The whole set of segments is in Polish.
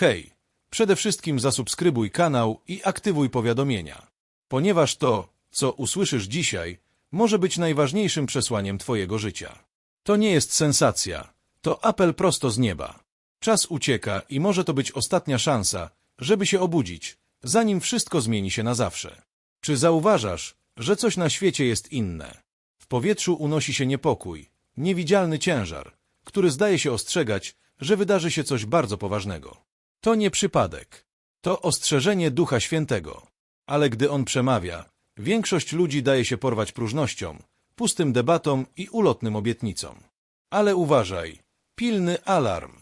Hej, przede wszystkim zasubskrybuj kanał i aktywuj powiadomienia, ponieważ to, co usłyszysz dzisiaj, może być najważniejszym przesłaniem Twojego życia. To nie jest sensacja, to apel prosto z nieba. Czas ucieka i może to być ostatnia szansa, żeby się obudzić, zanim wszystko zmieni się na zawsze. Czy zauważasz, że coś na świecie jest inne? W powietrzu unosi się niepokój, niewidzialny ciężar, który zdaje się ostrzegać, że wydarzy się coś bardzo poważnego. To nie przypadek. To ostrzeżenie Ducha Świętego. Ale gdy on przemawia, większość ludzi daje się porwać próżnością, pustym debatom i ulotnym obietnicom. Ale uważaj, pilny alarm.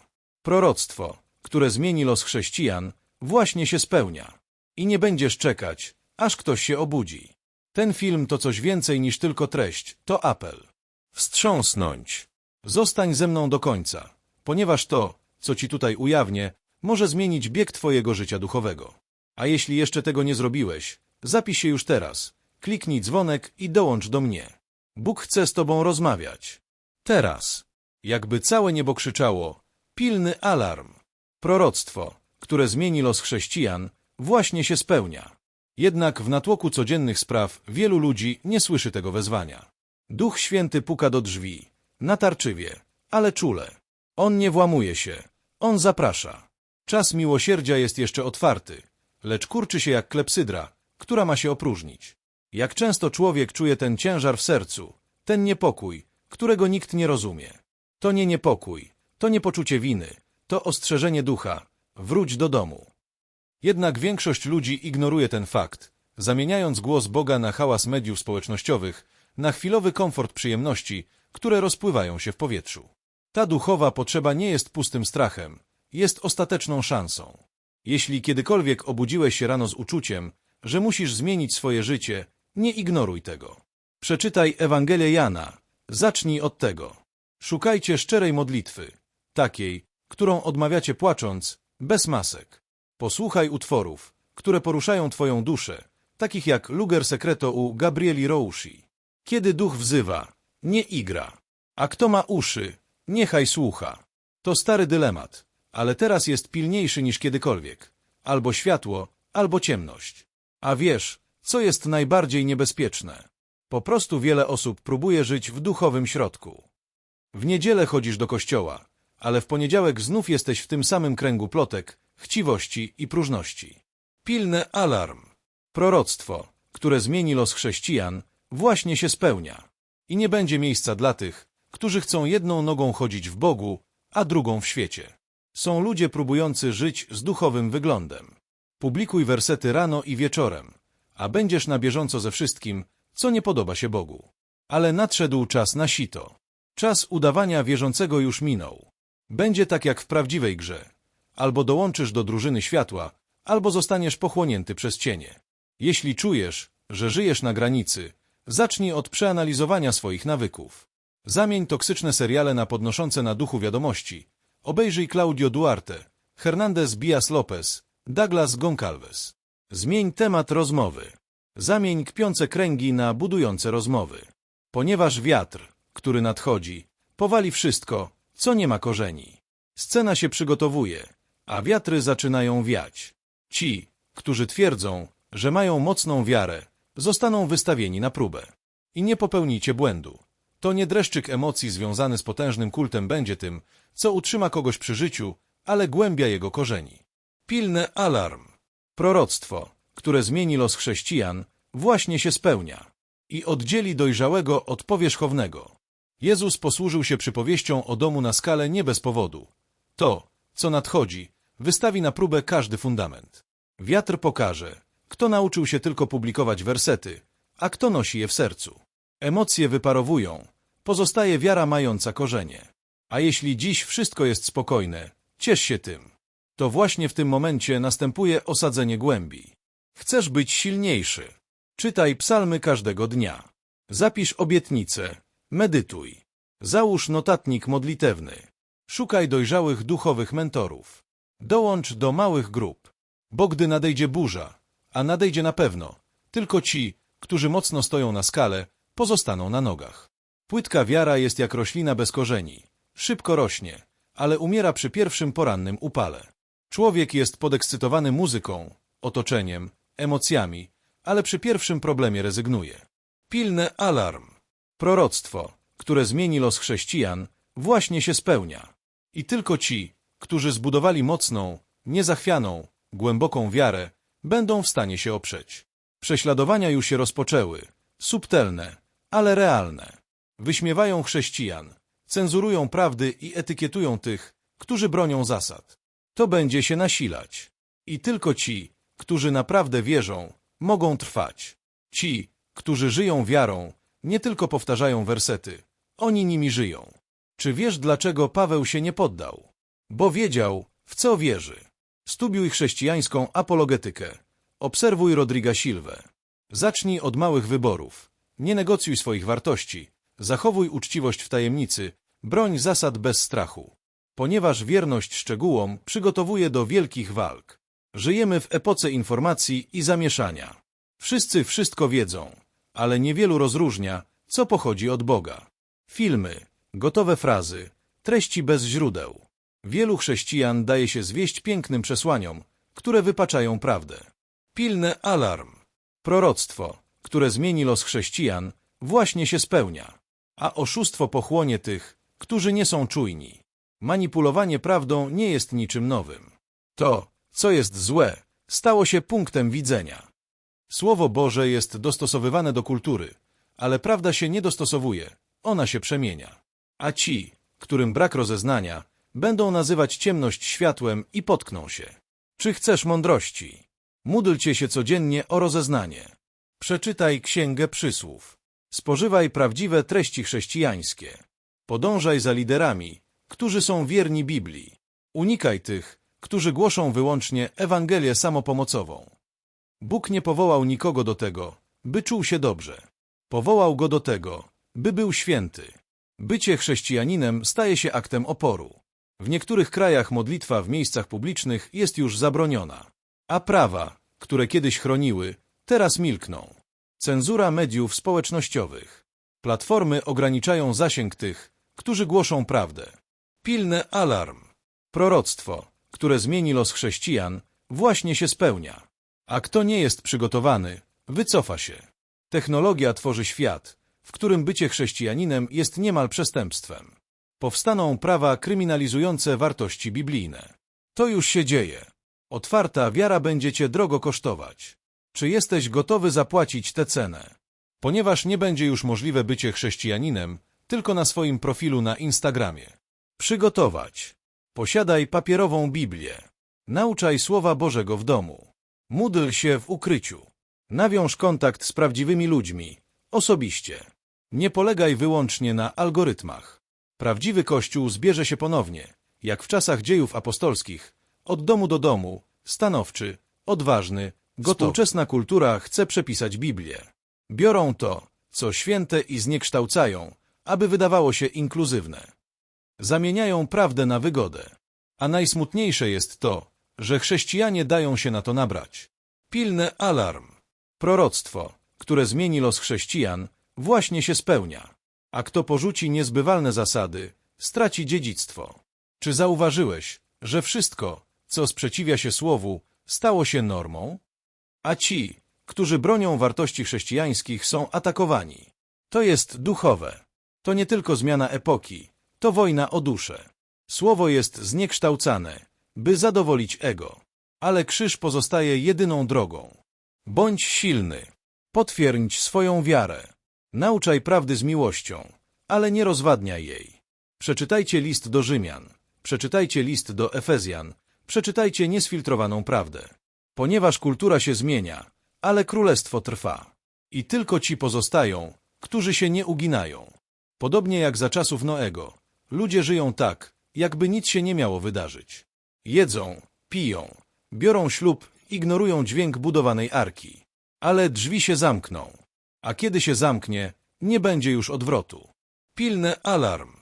Proroctwo, które zmieni los chrześcijan, właśnie się spełnia. I nie będziesz czekać, aż ktoś się obudzi. Ten film to coś więcej niż tylko treść, to apel. Wstrząsnąć. Zostań ze mną do końca, ponieważ to, co ci tutaj ujawnię, może zmienić bieg twojego życia duchowego. A jeśli jeszcze tego nie zrobiłeś, zapisz się już teraz, kliknij dzwonek i dołącz do mnie. Bóg chce z tobą rozmawiać. Teraz. Jakby całe niebo krzyczało, pilny alarm. Proroctwo, które zmieni los chrześcijan, właśnie się spełnia. Jednak w natłoku codziennych spraw wielu ludzi nie słyszy tego wezwania. Duch Święty puka do drzwi, natarczywie, ale czule. On nie włamuje się, on zaprasza. Czas miłosierdzia jest jeszcze otwarty, lecz kurczy się jak klepsydra, która ma się opróżnić. Jak często człowiek czuje ten ciężar w sercu, ten niepokój, którego nikt nie rozumie. To nie niepokój, to nie poczucie winy, to ostrzeżenie ducha. Wróć do domu. Jednak większość ludzi ignoruje ten fakt, zamieniając głos Boga na hałas mediów społecznościowych, na chwilowy komfort przyjemności, które rozpływają się w powietrzu. Ta duchowa potrzeba nie jest pustym strachem, jest ostateczną szansą. Jeśli kiedykolwiek obudziłeś się rano z uczuciem, że musisz zmienić swoje życie, nie ignoruj tego. Przeczytaj Ewangelię Jana. Zacznij od tego. Szukajcie szczerej modlitwy, takiej, którą odmawiacie płacząc, bez masek. Posłuchaj utworów, które poruszają Twoją duszę, takich jak Luger Secreto u Gabrieli Roushi. Kiedy duch wzywa, nie igra, a kto ma uszy, niechaj słucha. To stary dylemat, ale teraz jest pilniejszy niż kiedykolwiek. Albo światło, albo ciemność. A wiesz, co jest najbardziej niebezpieczne? Po prostu wiele osób próbuje żyć w duchowym środku. W niedzielę chodzisz do kościoła, ale w poniedziałek znów jesteś w tym samym kręgu plotek, chciwości i próżności. Pilny alarm. Proroctwo, które zmieni los chrześcijan, właśnie się spełnia. I nie będzie miejsca dla tych, którzy chcą jedną nogą chodzić w Bogu, a drugą w świecie. Są ludzie próbujący żyć z duchowym wyglądem. Publikuj wersety rano i wieczorem, a będziesz na bieżąco ze wszystkim, co nie podoba się Bogu. Ale nadszedł czas na sito. Czas udawania wierzącego już minął. Będzie tak jak w prawdziwej grze. Albo dołączysz do drużyny światła, albo zostaniesz pochłonięty przez cienie. Jeśli czujesz, że żyjesz na granicy, zacznij od przeanalizowania swoich nawyków. Zamień toksyczne seriale na podnoszące na duchu wiadomości. Obejrzyj Claudio Duarte, Hernandez Bias Lopez, Douglas Goncalves. Zmień temat rozmowy. Zamień kpiące kręgi na budujące rozmowy. Ponieważ wiatr, który nadchodzi, powali wszystko, co nie ma korzeni. Scena się przygotowuje, a wiatry zaczynają wiać. Ci, którzy twierdzą, że mają mocną wiarę, zostaną wystawieni na próbę. I nie popełnijcie błędu. To nie dreszczyk emocji związany z potężnym kultem będzie tym, co utrzyma kogoś przy życiu, ale głębia jego korzeni. Pilny alarm. Proroctwo, które zmieni los chrześcijan, właśnie się spełnia i oddzieli dojrzałego od powierzchownego. Jezus posłużył się przypowieścią o domu na skalę nie bez powodu. To, co nadchodzi, wystawi na próbę każdy fundament. Wiatr pokaże, kto nauczył się tylko publikować wersety, a kto nosi je w sercu. Emocje wyparowują, pozostaje wiara mająca korzenie. A jeśli dziś wszystko jest spokojne, ciesz się tym. To właśnie w tym momencie następuje osadzenie głębi. Chcesz być silniejszy. Czytaj psalmy każdego dnia. Zapisz obietnice. Medytuj. Załóż notatnik modlitewny. Szukaj dojrzałych duchowych mentorów. Dołącz do małych grup. Bo gdy nadejdzie burza, a nadejdzie na pewno, tylko ci, którzy mocno stoją na skale, pozostaną na nogach. Płytka wiara jest jak roślina bez korzeni. Szybko rośnie, ale umiera przy pierwszym porannym upale. Człowiek jest podekscytowany muzyką, otoczeniem, emocjami, ale przy pierwszym problemie rezygnuje. Pilny alarm. Proroctwo, które zmieni los chrześcijan, właśnie się spełnia. I tylko ci, którzy zbudowali mocną, niezachwianą, głęboką wiarę, będą w stanie się oprzeć. Prześladowania już się rozpoczęły, subtelne, ale realne. Wyśmiewają chrześcijan, cenzurują prawdy i etykietują tych, którzy bronią zasad. To będzie się nasilać. I tylko ci, którzy naprawdę wierzą, mogą trwać. Ci, którzy żyją wiarą, nie tylko powtarzają wersety, oni nimi żyją. Czy wiesz, dlaczego Paweł się nie poddał? Bo wiedział, w co wierzy. Studiuj chrześcijańską apologetykę. Obserwuj Rodriga Silwę. Zacznij od małych wyborów. Nie negocjuj swoich wartości. Zachowuj uczciwość w tajemnicy. Broń zasad bez strachu. Ponieważ wierność szczegółom przygotowuje do wielkich walk. Żyjemy w epoce informacji i zamieszania. Wszyscy wszystko wiedzą, ale niewielu rozróżnia, co pochodzi od Boga. Filmy, gotowe frazy, treści bez źródeł. Wielu chrześcijan daje się zwieść pięknym przesłaniom, które wypaczają prawdę. Pilny alarm. Proroctwo, które zmieni los chrześcijan, właśnie się spełnia, a oszustwo pochłonie tych, którzy nie są czujni. Manipulowanie prawdą nie jest niczym nowym. To, co jest złe, stało się punktem widzenia. Słowo Boże jest dostosowywane do kultury, ale prawda się nie dostosowuje, ona się przemienia. A ci, którym brak rozeznania, będą nazywać ciemność światłem i potkną się. Czy chcesz mądrości? Módlcie się codziennie o rozeznanie. Przeczytaj Księgę Przysłów. Spożywaj prawdziwe treści chrześcijańskie. Podążaj za liderami, którzy są wierni Biblii. Unikaj tych, którzy głoszą wyłącznie Ewangelię samopomocową. Bóg nie powołał nikogo do tego, by czuł się dobrze. Powołał go do tego, by był święty. Bycie chrześcijaninem staje się aktem oporu. W niektórych krajach modlitwa w miejscach publicznych jest już zabroniona, a prawa, które kiedyś chroniły, teraz milkną. Cenzura mediów społecznościowych. Platformy ograniczają zasięg tych, którzy głoszą prawdę. Pilny alarm. Proroctwo, które zmieni los chrześcijan, właśnie się spełnia. A kto nie jest przygotowany, wycofa się. Technologia tworzy świat, w którym bycie chrześcijaninem jest niemal przestępstwem. Powstaną prawa kryminalizujące wartości biblijne. To już się dzieje. Otwarta wiara będzie cię drogo kosztować. Czy jesteś gotowy zapłacić tę cenę? Ponieważ nie będzie już możliwe bycie chrześcijaninem tylko na swoim profilu na Instagramie. Przygotować. Posiadaj papierową Biblię. Nauczaj Słowa Bożego w domu. Módl się w ukryciu. Nawiąż kontakt z prawdziwymi ludźmi, osobiście. Nie polegaj wyłącznie na algorytmach. Prawdziwy Kościół zbierze się ponownie, jak w czasach dziejów apostolskich, od domu do domu, stanowczy, odważny. Współczesna kultura chce przepisać Biblię. Biorą to, co święte i zniekształcają, aby wydawało się inkluzywne. Zamieniają prawdę na wygodę. A najsmutniejsze jest to, że chrześcijanie dają się na to nabrać. Pilny alarm. Proroctwo, które zmieni los chrześcijan, właśnie się spełnia. A kto porzuci niezbywalne zasady, straci dziedzictwo. Czy zauważyłeś, że wszystko, co sprzeciwia się słowu, stało się normą? A ci, którzy bronią wartości chrześcijańskich, są atakowani. To jest duchowe. To nie tylko zmiana epoki, to wojna o duszę. Słowo jest zniekształcane, by zadowolić ego. Ale krzyż pozostaje jedyną drogą. Bądź silny. Potwierdź swoją wiarę. Nauczaj prawdy z miłością, ale nie rozwadniaj jej. Przeczytajcie list do Rzymian. Przeczytajcie list do Efezjan. Przeczytajcie niesfiltrowaną prawdę. Ponieważ kultura się zmienia, ale królestwo trwa. I tylko ci pozostają, którzy się nie uginają. Podobnie jak za czasów Noego, ludzie żyją tak, jakby nic się nie miało wydarzyć. Jedzą, piją, biorą ślub, ignorują dźwięk budowanej arki. Ale drzwi się zamkną. A kiedy się zamknie, nie będzie już odwrotu. Pilny alarm.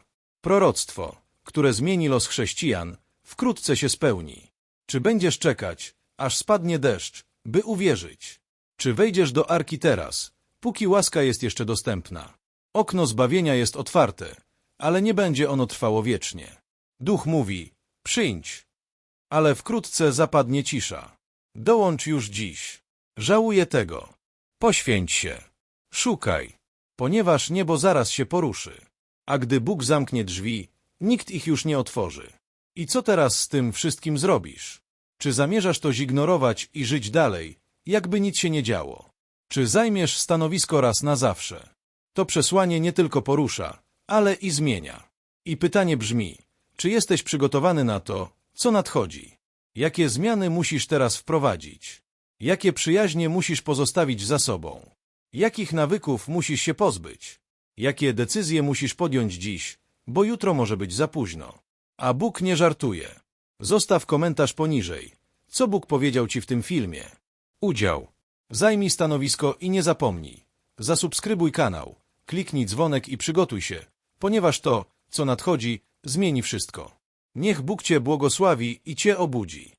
Proroctwo, które zmieni los chrześcijan, wkrótce się spełni. Czy będziesz czekać, aż spadnie deszcz, by uwierzyć? Czy wejdziesz do arki teraz, póki łaska jest jeszcze dostępna? Okno zbawienia jest otwarte, ale nie będzie ono trwało wiecznie. Duch mówi, przyjdź, ale wkrótce zapadnie cisza. Dołącz już dziś. Żałuję tego. Poświęć się. Szukaj, ponieważ niebo zaraz się poruszy. A gdy Bóg zamknie drzwi, nikt ich już nie otworzy. I co teraz z tym wszystkim zrobisz? Czy zamierzasz to zignorować i żyć dalej, jakby nic się nie działo? Czy zajmiesz stanowisko raz na zawsze? To przesłanie nie tylko porusza, ale i zmienia. I pytanie brzmi, czy jesteś przygotowany na to, co nadchodzi? Jakie zmiany musisz teraz wprowadzić? Jakie przyjaźnie musisz pozostawić za sobą? Jakich nawyków musisz się pozbyć? Jakie decyzje musisz podjąć dziś, bo jutro może być za późno? A Bóg nie żartuje. Zostaw komentarz poniżej. Co Bóg powiedział Ci w tym filmie? Udział. Zajmij stanowisko i nie zapomnij. Zasubskrybuj kanał, kliknij dzwonek i przygotuj się, ponieważ to, co nadchodzi, zmieni wszystko. Niech Bóg Cię błogosławi i Cię obudzi.